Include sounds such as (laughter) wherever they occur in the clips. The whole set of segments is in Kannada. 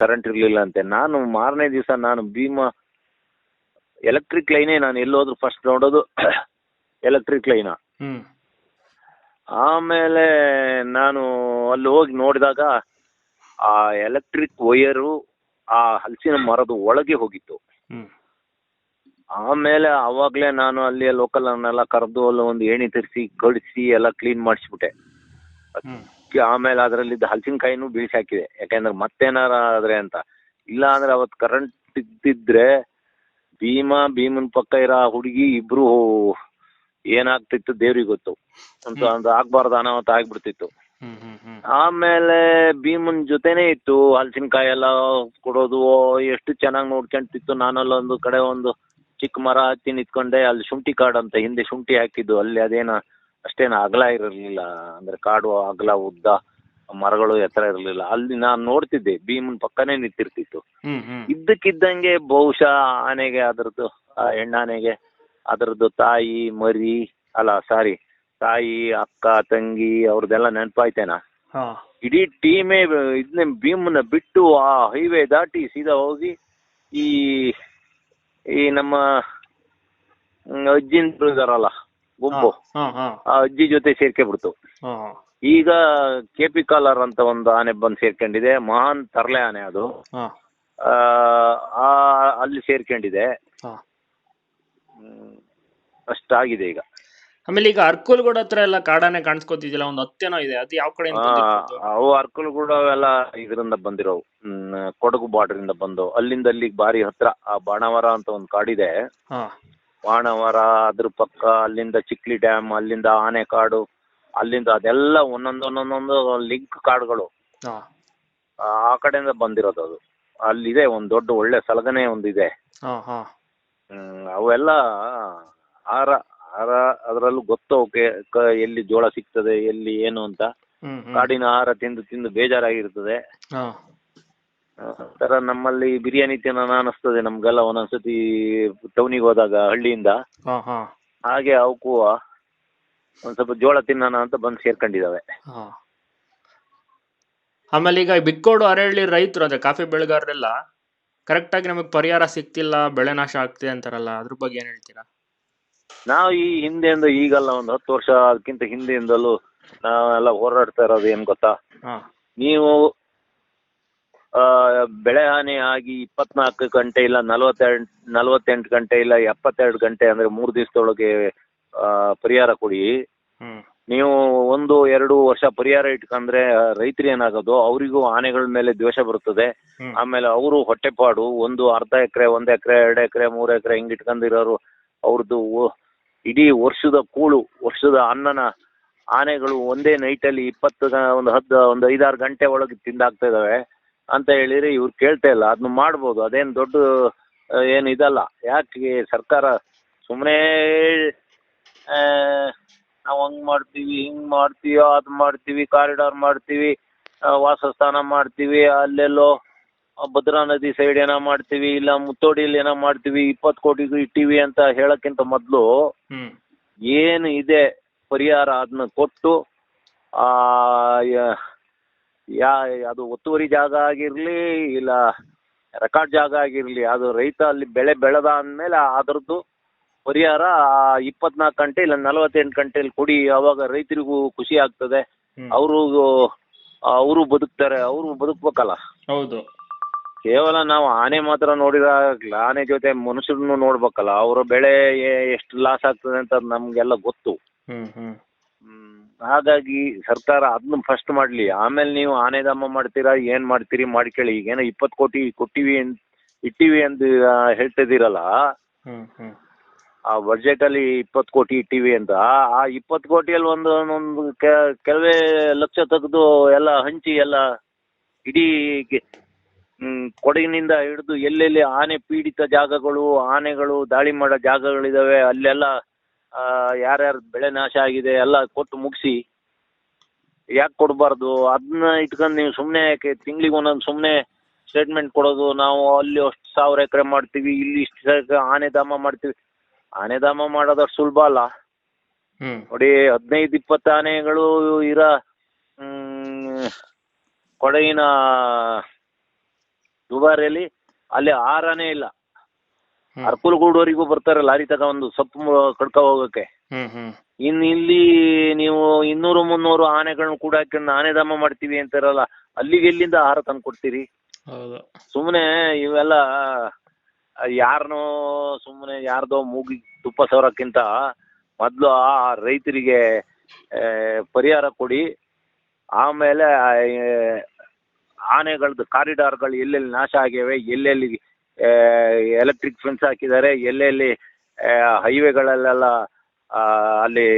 ಕರೆಂಟ್ ಇರಲಿಲ್ಲ ಅಂತೆ. ನಾನು ಮಾರನೇ ದಿವಸ ನಾನು ಭೀಮಾ ಎಲೆಕ್ಟ್ರಿಕ್ ಲೈನೇ ನಾನು ಎಲ್ಲೋದ್ರು ಫಸ್ಟ್ ನೋಡೋದು (coughs) ಎಲೆಕ್ಟ್ರಿಕ್ ಲೈನ ಆಮೇಲೆ ನಾನು ಅಲ್ಲಿ ಹೋಗಿ ನೋಡಿದಾಗ ಆ ಎಲೆಕ್ಟ್ರಿಕ್ ವೈಯರು ಆ ಹಲಸಿನ ಮರದ ಒಳಗೆ ಹೋಗಿತ್ತು. ಆಮೇಲೆ ಅವಾಗಲೇ ನಾನು ಅಲ್ಲಿ ಲೋಕಲ್ ಅನ್ನೆಲ್ಲ ಕರೆದು ಅಲ್ಲಿ ಒಂದು ಏಣಿ ತರಿಸಿ ಗಡಿಸಿ ಎಲ್ಲ ಕ್ಲೀನ್ ಮಾಡಿಸ್ಬಿಟ್ಟೆ. ಆಮೇಲೆ ಅದರಲ್ಲಿದ್ದ ಹಲಸಿನಕಾಯಿನೂ ಬೀಳ್ಸಿ ಹಾಕಿದೆ. ಯಾಕೆಂದ್ರೆ ಮತ್ತೇನಾರ ಆದ್ರೆ ಅಂತ. ಇಲ್ಲ ಅಂದ್ರೆ ಅವತ್ತು ಕರೆಂಟ್ ಇದ್ದಿದ್ರೆ ಭೀಮ ಭೀಮನ್ ಪಕ್ಕ ಇರೋ ಹುಡುಗಿ ಇಬ್ರು ಏನಾಗ್ತಿತ್ತು ದೇವ್ರಿಗೆ ಗೊತ್ತು. ಅಂತ ಒಂದು ಆಗ್ಬಾರ್ದು ಅನಾಹುತ ಆಗ್ಬಿಡ್ತಿತ್ತು. ಆಮೇಲೆ ಭೀಮನ್ ಜೊತೆನೆ ಇತ್ತು. ಹಲಸಿನಕಾಯಿ ಎಲ್ಲ ಕೊಡೋದು ಎಷ್ಟು ಚೆನ್ನಾಗಿ ನೋಡ್ಕೊಂತಿತ್ತು. ನಾನಲ್ಲೊಂದು ಕಡೆ ಒಂದು ಚಿಕ್ಕ ಮರ ಹತ್ತಿ ನಿತ್ಕೊಂಡೆ ಅಲ್ಲಿ ಶುಂಠಿ ಕಾಡು ಅಂತ ಹಿಂದೆ ಶುಂಠಿ ಹಾಕಿದ್ದು. ಅಲ್ಲಿ ಅದೇನ ಅಷ್ಟೇನು ಅಗಲ ಇರಲಿಲ್ಲ. ಅಂದ್ರೆ ಕಾಡು ಅಗಲ ಉದ್ದ ಮರಗಳು ಎತ್ತರ ಇರಲಿಲ್ಲ. ಅಲ್ಲಿ ನಾನು ನೋಡ್ತಿದ್ದೆ ಭೀಮನ್ ಪಕ್ಕನೇ ನಿಂತಿರ್ತಿತ್ತು. ಇದ್ದಕ್ಕಿದ್ದಂಗೆ ಬಹುಶಃ ಆನೆಗೆ ಅದರದ್ದು ಆ ಹೆಣ್ಣಾನೆಗೆ ಅದರದ್ದು ತಾಯಿ ಮರಿ ಅಲ್ಲ ಸಾರಿ ತಾಯಿ ಅಕ್ಕ ತಂಗಿ ಅವ್ರದ್ದೆಲ್ಲ ನೆನಪಾಯ್ತೇನ? ಇಡೀ ಟೀಮೇ ಇದನ್ನ ಭೀಮನ್ನ ಬಿಟ್ಟು ಆ ಹೈವೇ ದಾಟಿ ಸೀದಾ ಹೋಗಿ ಈ ಈ ನಮ್ಮ ಅಜ್ಜಿನ್ ಇದಾರಲ್ಲ ಗುಂಪು. ಆ ಅಜ್ಜಿ ಜೊತೆ ಸೇರ್ಕೊಂಡ್ಬಿಡ್ತು ಹಾ ಈಗ ಕೆಪಿ ಕಾಲರ್ ಅಂತ ಒಂದು ಆನೆ ಬಂದು ಸೇರ್ಕೊಂಡಿದೆ. ಮಹಾನ್ ತರ್ಲೆ ಆನೆ ಅದು. ಆ, ಅಲ್ಲಿ ಸೇರ್ಕೊಂಡಿದೆ. ಅಷ್ಟಾಗಿದೆ ಈಗ. ಆಮೇಲೆ ಈಗ ಅರ್ಕುಲ್ಗೂಡ ಹತ್ರ ಎಲ್ಲ ಕಾಡಾನೆ ಕಾಣಿಸ್ಕೊತಿದಿಲ್ಲ ಒಂದು ಹತ್ತೇನೋ ಇದೆ. ಅದು ಯಾವ ಕಡೆ ಅವು ಅರ್ಕುಲ್ಗೂಡ ಅವೆಲ್ಲ ಇದರಿಂದ ಬಂದಿರೋವು. ಕೊಡಗು ಬಾರ್ಡರ್ ಇಂದ ಬಂದು. ಅಲ್ಲಿಂದ ಅಲ್ಲಿಗೆ ಬಾರಿ ಹತ್ರ ಆ ಬಾಣವರ ಅಂತ ಒಂದು ಕಾಡಿದೆ. ಬಾಣವರ ಅದ್ರ ಪಕ್ಕ ಅಲ್ಲಿಂದ ಚಿಕ್ಲಿ ಡ್ಯಾಮ್ ಅಲ್ಲಿಂದ ಆನೆಕಾಡು ಅಲ್ಲಿಂದ ಅದೆಲ್ಲ ಒಂದೊಂದು ಒಂದೊಂದೊಂದು ಲಿಂಕ್ ಕಾಡುಗಳು. ಆ ಕಡೆಯಿಂದ ಬಂದಿರೋದು ಅದು. ಅಲ್ಲಿದೆ ಒಂದು ದೊಡ್ಡ ಒಳ್ಳೆ ಸಲಗನೆ ಒಂದಿದೆ. ಅವೆಲ್ಲ ಆರ ಆರ ಅದರಲ್ಲೂ ಗೊತ್ತು ಅವಕ್ಕೆ ಎಲ್ಲಿ ಜೋಳ ಸಿಗ್ತದೆ ಎಲ್ಲಿ ಏನು ಅಂತ. ಕಾಡಿನ ಆಹಾರ ತಿಂದು ತಿಂದು ಬೇಜಾರಾಗಿರ್ತದೆ. ಒಂಥರ ನಮ್ಮಲ್ಲಿ ಬಿರಿಯಾನಿ ತಿನ್ನೋಣ ಅನಿಸ್ತದೆ ನಮ್ಗೆಲ್ಲ ಒಂದೊಂದ್ಸತಿ ಟೌನಿಗೆ ಹೋದಾಗ ಹಳ್ಳಿಯಿಂದ. ಹಾ ಹಾ. ಹಾಗೆ ಅವಕ್ಕೂ ಒಂದ್ ಸ್ವಲ್ಪ ಜೋಳ ತಿನ್ನೋಣ ಅಂತ ಬಂದು ಸೇರ್ಕೊಂಡಿದಾವೆ. ಹಾ. ಆಮೇಲೆ ಈಗ ಬಿಕ್ಕೋಡು ಅರಹಳ್ಳಿ ರೈತರು ಅದೇ ಕಾಫಿ ಬೆಳೆಗಾರರೆಲ್ಲ ಕರೆಕ್ಟಾಗಿ ನಮಗೆ ಪರಿಹಾರ ಸಿಕ್ತಿಲ್ಲ ಬೆಳೆ ನಾಶ ಆಗ್ತಿದೆ ಅಂತಾರಲ್ಲ ಅದ್ರ ಬಗ್ಗೆ ಏನ್ ಹೇಳ್ತೀರಾ? ನಾವು ಈ ಹಿಂದೆಯಿಂದ ಈಗಲ್ಲ ಒಂದು ಹತ್ತು ವರ್ಷ ಅದಕ್ಕಿಂತ ಹಿಂದೆಯಿಂದಲೂ ನಾವೆಲ್ಲ ಹೋರಾಡ್ತಾ ಇರೋದು ಏನ್ ಗೊತ್ತಾ? ಹಾ. ನೀವು ಬೆಳೆ ಹಾನಿ ಆಗಿ ಇಪ್ಪತ್ನಾಲ್ಕು ಗಂಟೆ ಇಲ್ಲ ನಲವತ್ತೆರಡು ನಲವತ್ತೆಂಟು ಗಂಟೆ ಇಲ್ಲ ಎಪ್ಪತ್ತೆರಡು ಗಂಟೆ ಅಂದ್ರೆ ಮೂರು ದಿವಸದೊಳಗೆ ಪರಿಹಾರ ಕೊಡಿ. ನೀವು ಒಂದು ಎರಡು ವರ್ಷ ಪರಿಹಾರ ಇಟ್ಕೊಂಡ್ರೆ ರೈತರು ಏನಾಗೋದು ಅವರಿಗೂ ಆನೆಗಳ ಮೇಲೆ ದ್ವೇಷ ಬರ್ತದೆ. ಆಮೇಲೆ ಅವರು ಹೊಟ್ಟೆಪಾಡು ಒಂದು ಅರ್ಧ ಎಕರೆ ಒಂದ್ ಎಕರೆ ಎರಡು ಎಕರೆ ಮೂರು ಎಕರೆ ಹಿಂಗ್ ಇಟ್ಕೊಂಡಿರೋರು ಅವ್ರದ್ದು ಇಡೀ ವರ್ಷದ ಕೂಳು ವರ್ಷದ ಅನ್ನನ ಆನೆಗಳು ಒಂದೇ ನೈಟಲ್ಲಿ ಇಪ್ಪತ್ತು ಗ- ಒಂದು ಹತ್ತು ಒಂದು ಐದಾರು ಗಂಟೆ ಒಳಗೆ ತಿಂದಾಗ್ತಾ ಇದಾವೆ. ಅಂತ ಹೇಳಿದ್ರೆ ಇವ್ರು ಕೇಳ್ತಾ ಇಲ್ಲ. ಅದನ್ನ ಮಾಡ್ಬೋದು. ಅದೇನು ದೊಡ್ಡ ಏನು ಇದಲ್ಲ. ಯಾಕೆ ಸರ್ಕಾರ ಸುಮ್ಮನೆ ನಾವು ಹಂಗ್ ಮಾಡ್ತೀವಿ ಹಿಂಗ್ ಮಾಡ್ತೀವಿ ಅದು ಮಾಡ್ತೀವಿ ಕಾರಿಡಾರ್ ಮಾಡ್ತೀವಿ ವಾಸಸ್ಥಾನ ಮಾಡ್ತೀವಿ ಅಲ್ಲೆಲ್ಲೋ ಭದ್ರಾ ನದಿ ಸೈಡ್ ಏನೋ ಮಾಡ್ತೀವಿ ಇಲ್ಲ ಮುತ್ತೋಡಿಯಲ್ಲಿ ಏನೋ ಮಾಡ್ತೀವಿ ಇಪ್ಪತ್ತು ಕೋಟಿಗೂ ಇಟ್ಟಿವಿ ಅಂತ ಹೇಳಕ್ಕಿಂತ ಮೊದಲು ಏನು ಇದೆ ಪರಿಹಾರ ಅದನ್ನ ಕೊಟ್ಟು ಆ, ಯ- ಅದು ಒತ್ತುವರಿ ಜಾಗ ಆಗಿರಲಿ ಇಲ್ಲ ರೆಕಾರ್ಡ್ ಜಾಗ ಆಗಿರಲಿ ಅದು ರೈತ ಅಲ್ಲಿ ಬೆಳೆ ಬೆಳೆದ ಅಂದಮೇಲೆ ಅದರದ್ದು ಪರಿಹಾರ ಇಪ್ಪತ್ನಾಲ್ಕು ಗಂಟೆ ಇಲ್ಲ ನಲವತ್ತೆಂಟು ಗಂಟೆಲಿ ಕೊಡಿ ಅವಾಗ ರೈತರಿಗೂ ಖುಷಿ ಆಗ್ತದೆ. ಅವರು ಅವರು ಬದುಕ್ತಾರೆ ಅವರು ಬದುಕ್ಬೇಕಲ್ಲ. ಹೌದು. ಕೇವಲ ನಾವು ಆನೆ ಮಾತ್ರ ನೋಡಿದಾಗಲ್ಲ ಆನೆ ಜೊತೆ ಮನುಷ್ಯರನ್ನು ನೋಡ್ಬೇಕಲ್ಲ ಅವರ ಬೆಳೆ ಎಷ್ಟು ಲಾಸ್ ಆಗ್ತದೆ ಅಂತ ನಮ್ಗೆಲ್ಲ ಗೊತ್ತು. ಹ್ಮ್ ಹ್ಮ್ ಹ್ಮ್. ಹಾಗಾಗಿ ಸರ್ಕಾರ ಅದನ್ನ ಫಸ್ಟ್ ಮಾಡ್ಲಿ. ಆಮೇಲೆ ನೀವು ಆನೆದಮ್ಮ ಮಾಡ್ತೀರಾ ಏನ್ ಮಾಡ್ತೀರಿ ಮಾಡ್ಕೊಳ್ಳಿ ಈಗೇನೋ ಇಪ್ಪತ್ ಕೋಟಿ ಕೊಟ್ಟಿವಿ ಅಂತ ಇಟ್ಟಿವಿ ಅಂತ ಹೇಳ್ತಿದಿರಲ್ಲ ಹೇಳ್ತಿದ್ದೀರಲ್ಲ? ಆ ಬಜೆಟ್ ಅಲ್ಲಿ ಇಪ್ಪತ್ತು ಕೋಟಿ ಇಟ್ಟಿವಿ ಅಂತ. ಆ ಇಪ್ಪತ್ ಕೋಟಿಯಲ್ಲಿ ಒಂದು ಒಂದು ಕೆಲವೇ ಲಕ್ಷ ತೆಗೆದು ಎಲ್ಲ ಹಂಚಿ ಎಲ್ಲ ಇಡೀ ಕೊಡಗಿನಿಂದ ಹಿಡಿದು ಎಲ್ಲೆಲ್ಲಿ ಆನೆ ಪೀಡಿತ ಜಾಗಗಳು ಆನೆಗಳು ದಾಳಿ ಮಾಡೋ ಜಾಗಗಳಿದಾವೆ ಅಲ್ಲೆಲ್ಲ ಯಾರ್ಯಾರ ಬೆಳೆ ನಾಶ ಆಗಿದೆ ಎಲ್ಲ ಕೊಟ್ಟು ಮುಗಿಸಿ ಯಾಕೆ ಕೊಡಬಾರ್ದು? ಅದನ್ನ ಇಟ್ಕೊಂಡು ನೀವು ಸುಮ್ಮನೆ ಯಾಕೆ ತಿಂಗ್ಳಿಗೆ ಒಂದೊಂದು ಸುಮ್ಮನೆ ಸ್ಟೇಟ್ಮೆಂಟ್ ಕೊಡೋದು? ನಾವು ಅಲ್ಲಿ ಅಷ್ಟು ಸಾವಿರ ಎಕರೆ ಮಾಡ್ತೀವಿ ಇಲ್ಲಿ ಇಷ್ಟು ಆನೆ ಧಾಮ ಮಾಡ್ತೀವಿ. ಆನೆ ಧಾಮ ಮಾಡೋದಷ್ಟು ಸುಲಭ ಅಲ್ಲ. ನೋಡಿ ಹದಿನೈದು ಇಪ್ಪತ್ತು ಆನೆಗಳು ಇರ ಹ್ಮ್, ಕೊಡಗಿನ ದುಬಾರಿಯಲ್ಲಿ ಅಲ್ಲಿ ಆರನೇ ಇಲ್ಲ. ಹ್ಮ್. ಅರ್ಕುಲ್ಗೂಡವರೆಗೂ ಬರ್ತಾರೆ ಲಾರಿ ತಗ ಒಂದು ಸೊಪ್ಪು ಕಡ್ಕ ಹೋಗಕ್ಕೆ. ಇನ್ ಇಲ್ಲಿ ನೀವು ಇನ್ನೂರು ಮುನ್ನೂರು ಆನೆಗಳನ್ನ ಕೂಡ ಹಾಕೊಂಡು ಆನೆಧಾಮ ಮಾಡ್ತೀವಿ ಅಂತಾರಲ್ಲ ಅಲ್ಲಿಗೆ ಎಲ್ಲಿಂದ ಆಹಾರ ತಂದು ಕೊಡ್ತೀರಿ? ಸುಮ್ಮನೆ ಇವೆಲ್ಲ ಯಾರನೋ ಸುಮ್ಮನೆ ಯಾರ್ದೋ ಮೂಗಿ ತುಪ್ಪ ಸವರಕ್ಕಿಂತ ಮೊದಲು ಆ ರೈತರಿಗೆ ಪರಿಹಾರ ಕೊಡಿ. ಆಮೇಲೆ ಆನೆಗಳ ಆನೆಗಳದ್ದು ಕಾರಿಡಾರ್ಗಳು ಎಲ್ಲೆಲ್ಲಿ ನಾಶ ಆಗಿವೆ ಎಲ್ಲೆಲ್ಲಿ ಎಲೆಕ್ಟ್ರಿಕ್ ಫೆನ್ಸ್ ಹಾಕಿದ್ದಾರೆ. ಎಲ್ಲೆಲ್ಲಿ ಹೈವೇಗಳಲ್ಲೆಲ್ಲ ಅಲ್ಲಿ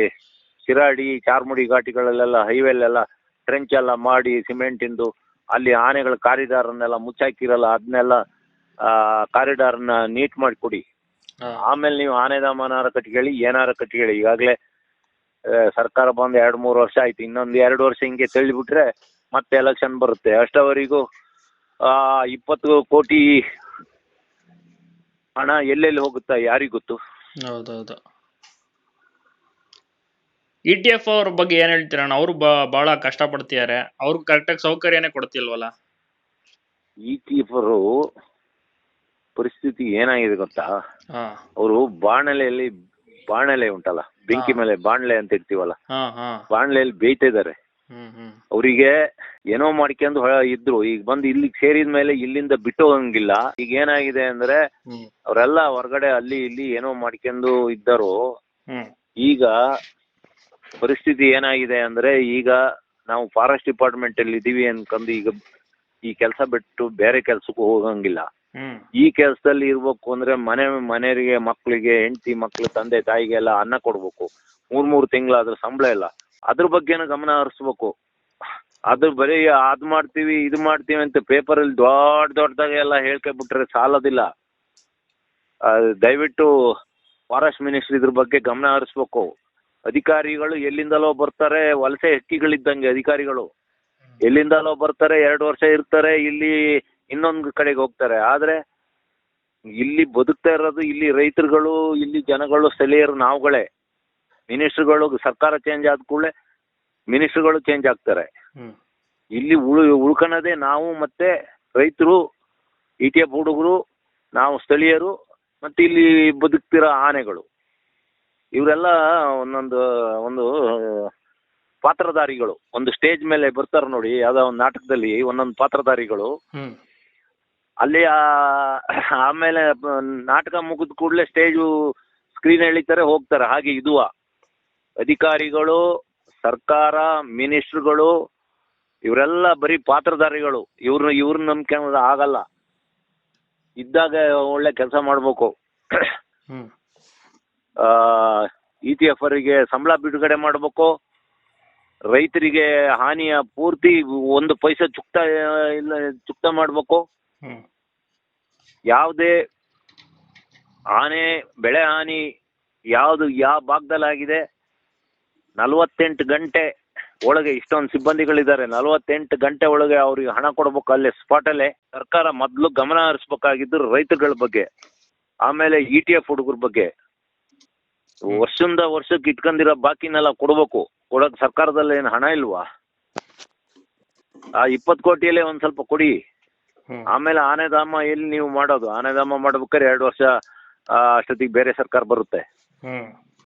ಶಿರಾಡಿ ಚಾರ್ಮುಡಿ ಘಾಟಿಗಳಲ್ಲೆಲ್ಲ ಹೈವೇಲೆಲ್ಲ ಟ್ರೆಂಚ್ ಎಲ್ಲ ಮಾಡಿ ಸಿಮೆಂಟಿಂದು ಅಲ್ಲಿ ಆನೆಗಳ ಕಾರಿಡಾರನ್ನೆಲ್ಲ ಮುಚ್ಚಾಕಿರಲ್ಲ ಅದನ್ನೆಲ್ಲ ಕಾರಿಡಾರ್ನ ನೀಟ್ ಮಾಡಿಕೊಡಿ. ಆಮೇಲೆ ನೀವು ಆನೆದಾಮನಾರ ಕಟ್ಕೊಳ್ಳಿ ಏನಾರ ಕಟ್ಕೊಳ್ಳಿ ಈಗಾಗಲೇ ಸರ್ಕಾರ ಬಂದು ಎರಡು ಮೂರು ವರ್ಷ ಆಯ್ತು. ಇನ್ನೊಂದು ಎರಡು ವರ್ಷ ಹಿಂಗೆ ತಳ್ಳಿಬಿಟ್ರೆ ಮತ್ತೆ ಎಲೆಕ್ಷನ್ ಬರುತ್ತೆ. ಅಷ್ಟವರೆಗೂ ಇಪ್ಪತ್ತು ಕೋಟಿ ಹಣ ಎಲ್ಲೆಲ್ಲಿ ಹೋಗುತ್ತಾ ಯಾರಿಗ್ ಗೊತ್ತು? ಹೌದೌದು. ಇ ಟಿ ಎಫ್ ಅವ್ರ ಬಗ್ಗೆ ಏನ್ ಹೇಳ್ತೀರ ಅವ್ರು ಅವರು ಬಹಳ ಕಷ್ಟ ಪಡ್ತಿದ್ದಾರೆ ಅವ್ರಿಗೆ ಕರೆಕ್ಟಾಗಿ ಸೌಕರ್ಯನೇ ಕೊಡ್ತಿಲ್ವಲ್ಲ? ಇಟಿಎಫ್ ಅವರು ಪರಿಸ್ಥಿತಿ ಏನಾಗಿದೆ ಗೊತ್ತಾ? ಹಾ. ಅವರು ಬಾಣಲೆಯಲ್ಲಿ ಬಾಣಲೆ ಉಂಟಲ್ಲ? ಬೆಂಕಿ ಮೇಲೆ ಬಾಣಲೆ ಅಂತ ಇರ್ತೀವಲ್ಲ ಹಾ ಹಾ. ಬಾಣಲೆಯಲ್ಲಿ ಬೇಯ್ತಾ ಇದ್ದಾರೆ ಅವರಿಗೆ ಏನೋ ಮಾಡ್ಕೊಂಡು ಇದ್ರು. ಈಗ ಬಂದು ಇಲ್ಲಿ ಸೇರಿದ ಮೇಲೆ ಇಲ್ಲಿಂದ ಬಿಟ್ಟು ಹೋಗಂಗಿಲ್ಲ. ಈಗ ಏನಾಗಿದೆ ಅಂದ್ರೆ ಅವರೆಲ್ಲ ಹೊರಗಡೆ ಅಲ್ಲಿ ಇಲ್ಲಿ ಏನೋ ಮಾಡ್ಕೊಂಡು ಇದ್ದರು. ಈಗ ಪರಿಸ್ಥಿತಿ ಏನಾಗಿದೆ ಅಂದ್ರೆ ಈಗ ನಾವು ಫಾರೆಸ್ಟ್ ಡಿಪಾರ್ಟ್ಮೆಂಟ್ ಅಲ್ಲಿ ಇದೀವಿ ಅನ್ಕೊಂಡು ಈಗ ಈ ಕೆಲಸ ಬಿಟ್ಟು ಬೇರೆ ಕೆಲ್ಸಕ್ಕೂ ಹೋಗಂಗಿಲ್ಲ. ಈ ಕೆಲಸದಲ್ಲಿ ಇರ್ಬೇಕು ಅಂದ್ರೆ ಮನೆ ಮನೆಯವರಿಗೆ ಮಕ್ಕಳಿಗೆ ಹೆಂಡತಿ ಮಕ್ಳು ತಂದೆ ತಾಯಿಗೆಲ್ಲ ಅನ್ನ ಕೊಡ್ಬೇಕು. ಮೂರ್ ಮೂರ್ ತಿಂಗಳಾದ್ರೂ ಸಂಬಳ ಇಲ್ಲ. ಅದ್ರ ಬಗ್ಗೆನೂ ಗಮನ ಹರಿಸ್ಬೇಕು. ಅದು ಬರೀ ಅದ್ ಮಾಡ್ತೀವಿ, ಇದು ಮಾಡ್ತೀವಿ ಅಂತ ಪೇಪರ್ ಅಲ್ಲಿ ದೊಡ್ಡ ದೊಡ್ಡದಾಗಿ ಎಲ್ಲ ಹೇಳ್ಕೊಬಿಟ್ರೆ ಸಾಲೋದಿಲ್ಲ. ದಯವಿಟ್ಟು ಫಾರೆಸ್ಟ್ ಮಿನಿಸ್ಟ್ರಿ ಇದ್ರ ಬಗ್ಗೆ ಗಮನ ಹರಿಸ್ಬೇಕು. ಅಧಿಕಾರಿಗಳು ಎಲ್ಲಿಂದಲೋ ಬರ್ತಾರೆ, ವಲಸೆ ಹಕ್ಕಿಗಳಿದ್ದಂಗೆ ಅಧಿಕಾರಿಗಳು. ಎಲ್ಲಿಂದಲೋ ಬರ್ತಾರೆ, ಎರಡು ವರ್ಷ ಇರ್ತಾರೆ, ಇಲ್ಲಿ ಇನ್ನೊಂದು ಕಡೆಗೆ ಹೋಗ್ತಾರೆ. ಆದ್ರೆ ಇಲ್ಲಿ ಬದುಕ್ತಾ ಇರೋದು ಇಲ್ಲಿ ರೈತರುಗಳು, ಇಲ್ಲಿ ಜನಗಳು, ಸ್ಥಳೀಯರು ನಾವುಗಳೇ. ಮಿನಿಸ್ಟ್ರುಗಳು ಸರ್ಕಾರ ಚೇಂಜ್ ಆದ ಕೂಡಲೇ ಮಿನಿಸ್ಟ್ರುಗಳು ಚೇಂಜ್ ಆಗ್ತಾರೆ. ಇಲ್ಲಿ ಉಳು ಉಳ್ಕೊಳ್ಳೋದೇ ನಾವು ಮತ್ತೆ ರೈತರು ಇ ಟಿ ಎಫ್ ಹುಡುಗರು, ನಾವು ಸ್ಥಳೀಯರು, ಮತ್ತೆ ಇಲ್ಲಿ ಬದುಕ್ತಿರೋ ಆನೆಗಳು. ಇವರೆಲ್ಲ ಒಂದೊಂದು, ಒಂದು ಪಾತ್ರಧಾರಿಗಳು. ಒಂದು ಸ್ಟೇಜ್ ಮೇಲೆ ಬರ್ತಾರೆ ನೋಡಿ, ಯಾವ್ದೋ ಒಂದು ನಾಟಕದಲ್ಲಿ ಒಂದೊಂದು ಪಾತ್ರಧಾರಿಗಳು. ಅಲ್ಲಿ ಆಮೇಲೆ ನಾಟಕ ಮುಗಿದ ಕೂಡಲೇ ಸ್ಟೇಜು ಸ್ಕ್ರೀನ್ ಎಳಿತಾರೆ, ಹೋಗ್ತಾರೆ. ಹಾಗೆ ಇದುವ. ಅಧಿಕಾರಿಗಳು ಸರ್ಕಾರ ಮಿನಿಸ್ಟ್ರುಗಳು ಇವರೆಲ್ಲ ಬರೀ ಪಾತ್ರಧಾರಿಗಳು. ಇವ್ರ ಇವ್ರನ್ನ ನಂಬ್ಕೊಳ್ಳೋದು ಆಗಲ್ಲ. ಇದ್ದಾಗ ಒಳ್ಳೆ ಕೆಲಸ ಮಾಡ್ಬೇಕು. ಇ ಟಿ ಎಫ್ ಅವರಿಗೆ ಸಂಬಳ ಬಿಡುಗಡೆ ಮಾಡಬೇಕು. ರೈತರಿಗೆ ಹಾನಿಯ ಪೂರ್ತಿ ಒಂದು ಪೈಸೆ ಚುಕ್ತ ಇಲ್ಲ ಚುಕ್ತ ಮಾಡಬೇಕು. ಯಾವುದೇ ಆನೆ ಬೆಳೆ ಹಾನಿ ಯಾವುದು ಯಾವ ಭಾಗದಲ್ಲಾಗಿದೆ ನಲವತ್ತೆಂಟು ಗಂಟೆ ಒಳಗೆ ಇಷ್ಟೊಂದು ಸಿಬ್ಬಂದಿಗಳಿದ್ದಾರೆ. ನಲವತ್ತೆಂಟು ಗಂಟೆ ಒಳಗೆ ಅವ್ರಿಗೆ ಹಣ ಕೊಡ್ಬೇಕು ಅಲ್ಲೇ ಸ್ಪಾಟಲ್ಲೇ ಸರ್ಕಾರ ಮೊದಲು ಗಮನ ಹರಿಸ್ಬೇಕಾಗಿದ್ದು ರೈತರುಗಳ ಬಗ್ಗೆ ಆಮೇಲೆ ಇ ಟಿ ಎಫ್ ಹುಡುಗರ ಬಗ್ಗೆ. ವರ್ಷದಿಂದ ವರ್ಷಕ್ಕೆ ಇಟ್ಕೊಂಡಿರೋ ಬಾಕಿನೆಲ್ಲ ಕೊಡ್ಬೇಕು. ಕೊಡಕ್ ಸರ್ಕಾರದಲ್ಲಿ ಏನು ಹಣ ಇಲ್ವಾ? ಆ ಇಪ್ಪತ್ತು ಕೋಟಿಯಲ್ಲೇ ಒಂದ್ ಸ್ವಲ್ಪ ಕೊಡಿ. ಆಮೇಲೆ ಆನೆಧಾಮ ಎಲ್ಲಿ ನೀವು ಮಾಡೋದು? ಆನೆಧಾಮ ಮಾಡ್ಬೇಕಾದ್ರೆ ಎರಡು ವರ್ಷ ಅಷ್ಟೊತ್ತಿಗೆ ಬೇರೆ ಸರ್ಕಾರ ಬರುತ್ತೆ.